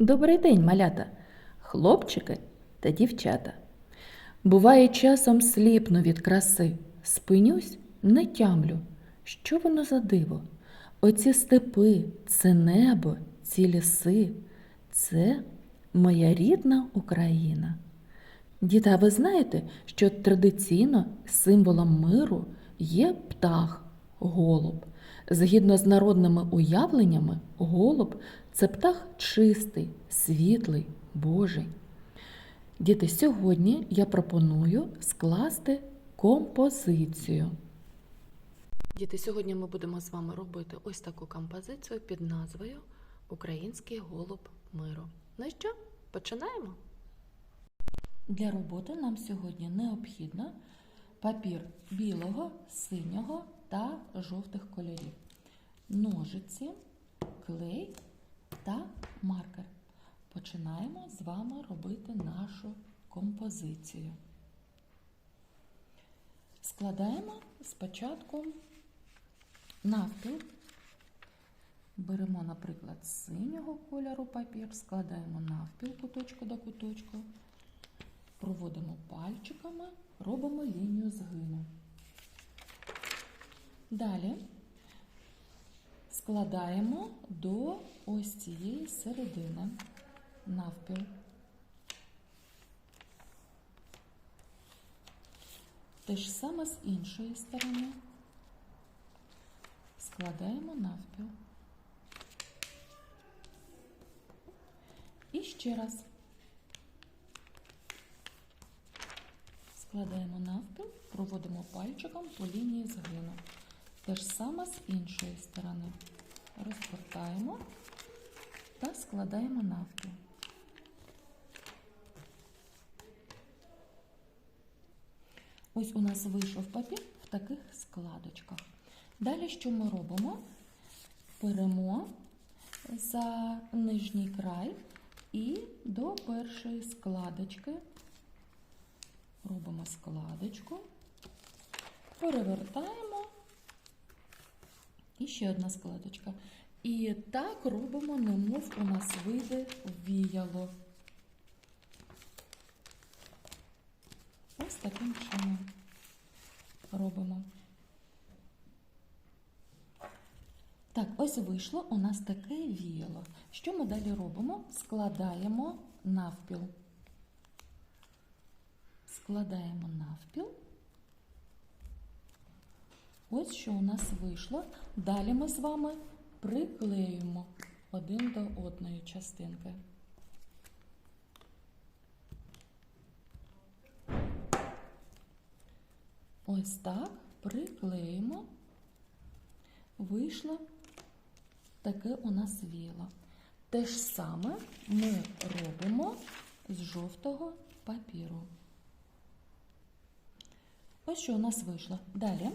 Добрий день, малята, хлопчики та дівчата. Буває, часом сліпну від краси, спинюсь, не тямлю. Що воно за диво? Оці степи, це небо, ці ліси, це моя рідна Україна. Діта, ви знаєте, що традиційно символом миру є птах, голуб. Згідно з народними уявленнями, голуб це птах чистий, світлий, Божий. Діти, сьогодні я пропоную скласти композицію. Діти, сьогодні ми будемо з вами робити ось таку композицію під назвою Український голуб миру. Ну і що, починаємо? Для роботи нам сьогодні необхідно папір білого, синього та жовтих кольорів, ножиці, клей та маркер. Починаємо з вами робити нашу композицію. Складаємо спочатку навпіл. Беремо, наприклад, з синього кольору папір, складаємо навпіл куточку до куточку, проводимо пальчиками, робимо лінію згину. Далі складаємо до ось цієї середини навпіл. Те ж саме з іншої сторони складаємо навпіл. І ще раз складаємо навпіл, проводимо пальчиком по лінії згину. Те ж саме з іншої сторони. Розгортаємо та складаємо навпіл. Ось у нас вийшов папір в таких складочках. Далі що ми робимо? Беремо за нижній край і до першої складочки робимо складочку, перевертаємо і ще одна складочка. І так робимо, немов у нас вийде віяло. Ось таким чином робимо. Так, ось вийшло у нас таке віяло. Що ми далі робимо? Складаємо навпіл. Складаємо навпіл. Ось що у нас вийшло. Далі ми з вами приклеюємо один до одної частинки. Ось так приклеїмо. Вийшло таке у нас віло. Те ж саме ми робимо з жовтого папіру. Ось що у нас вийшло. Далі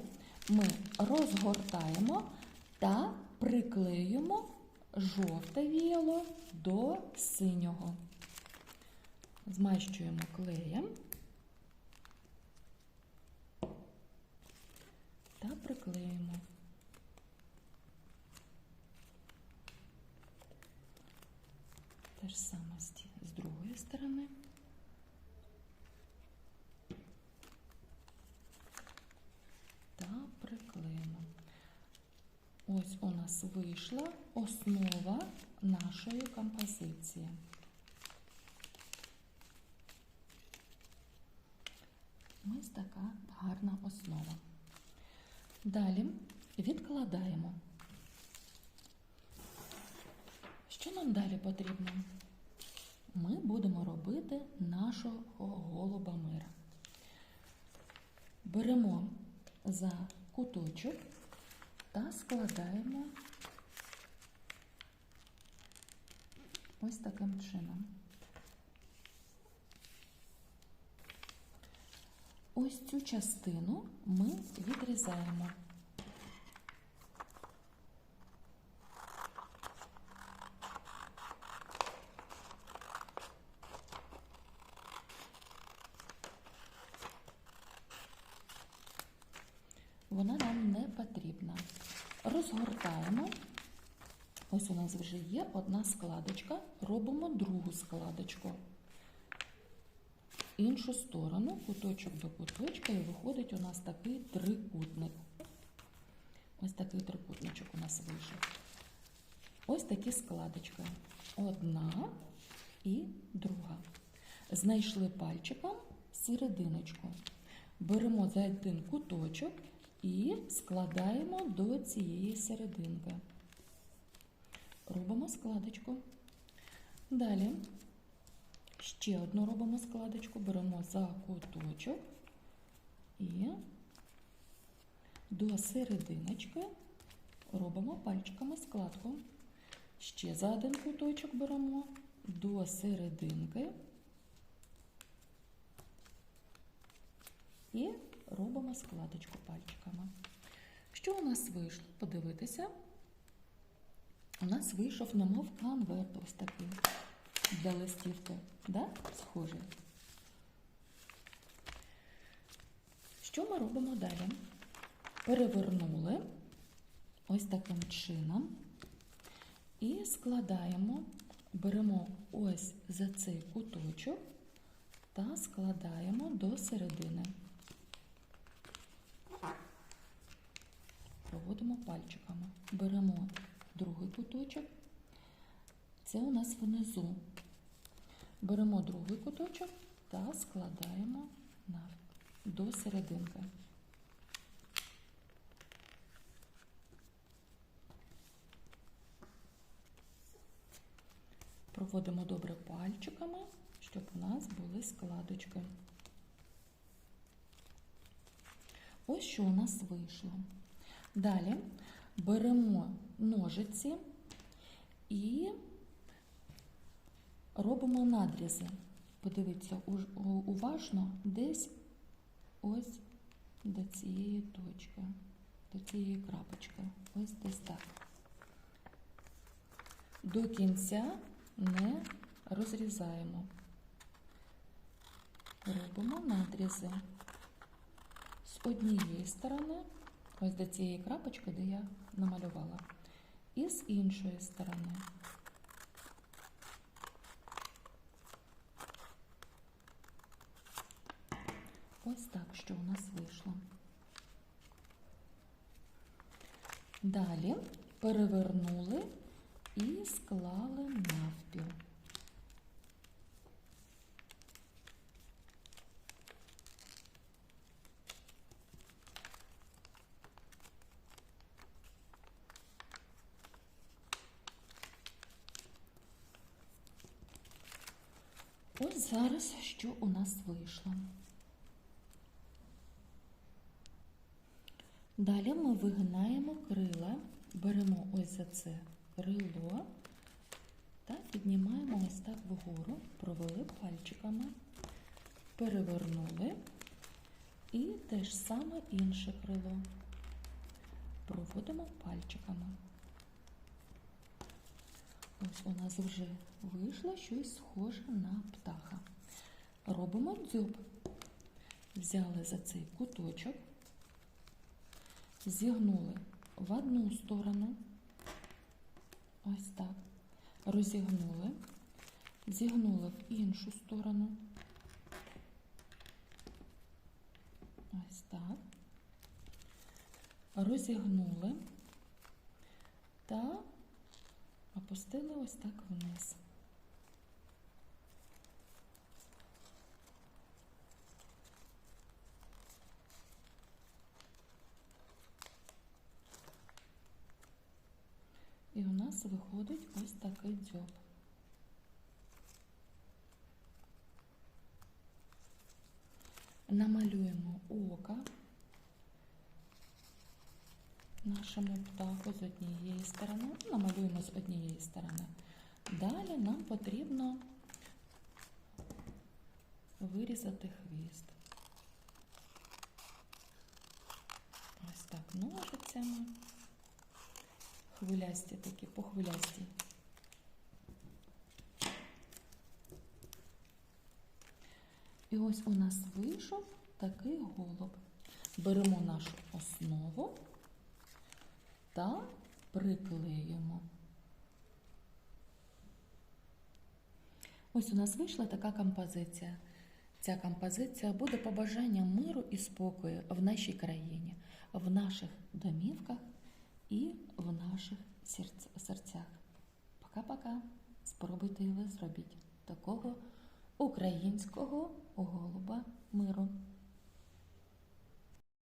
ми розгортаємо та приклеюємо жовте віяло до синього. Змащуємо клеєм та приклеїмо. Те ж саме з ті- з другої сторони. Та приклеїмо. Ось у нас вийшла основа нашої композиції. Ось така гарна основа. Далі відкладаємо. Що нам далі потрібно? Ми будемо робити нашого голуба мира. Беремо за куточок та складаємо ось таким чином. Ось цю частину ми відрізаємо. Вона нам не потрібна. Розгортаємо Ось у нас вже є одна складочка. Робимо другу складочку. Іншу сторону, куточок до куточка, і виходить у нас такий трикутник. Ось такий трикутничок у нас вийшов. Ось такі складочки. Одна і друга. Знайшли пальчиком серединочку. Беремо за один куточок і складаємо до цієї серединки. Робимо складочку. Далі ще одну робимо складочку, беремо за куточок і до серединочки робимо пальчиками складку. Ще за один куточок беремо до серединки і робимо складочку пальчиками. Що у нас вийшло? Подивитися. У нас вийшов немов конверт ось такий для листівки. Да? Схожий. Що ми робимо далі? Перевернули ось таким чином і складаємо, беремо ось за цей куточок та складаємо до середини. Проводимо пальчиками. Беремо другий куточок. Це у нас внизу. Беремо другий куточок та складаємо до серединки. Проводимо добре пальчиками, щоб у нас були складочки. Ось що у нас вийшло. Далі беремо ножиці і робимо надрізи. Подивіться уважно десь ось до цієї точки, до цієї крапочки. Ось десь так. До кінця не розрізаємо. Робимо надрізи з однієї сторони, ось до цієї крапочки, де я намалювала, і з іншої сторони. Ось так, що у нас вийшло. Далі перевернули і склали навпіл. Ось зараз що у нас вийшло. Далі ми вигинаємо крила, беремо ось за це крило та піднімаємо ось так вгору, провели пальчиками, перевернули і те ж саме інше крило. Проводимо пальчиками. У нас вже вийшло щось схоже на птаха. Робимо дзьоб. Взяли за цей куточок, зігнули в одну сторону, ось так, розігнули, зігнули в іншу сторону, ось так, розігнули ось так вниз. І у нас виходить ось такий дзьоб. Намалюємо нашому птаху з однієї сторони, намалюємо з однієї сторони. Далі нам потрібно вирізати хвіст. Ось так ножицями. Хвилясті такі, похвилясті. І ось у нас вийшов такий голуб. Беремо нашу основу та приклеїмо. Ось у нас вийшла така композиція. Ця композиція буде побажанням миру і спокою в нашій країні, в наших домівках і в наших серцях. Пока-пока! Спробуйте і ви зробіть такого українського голуба миру.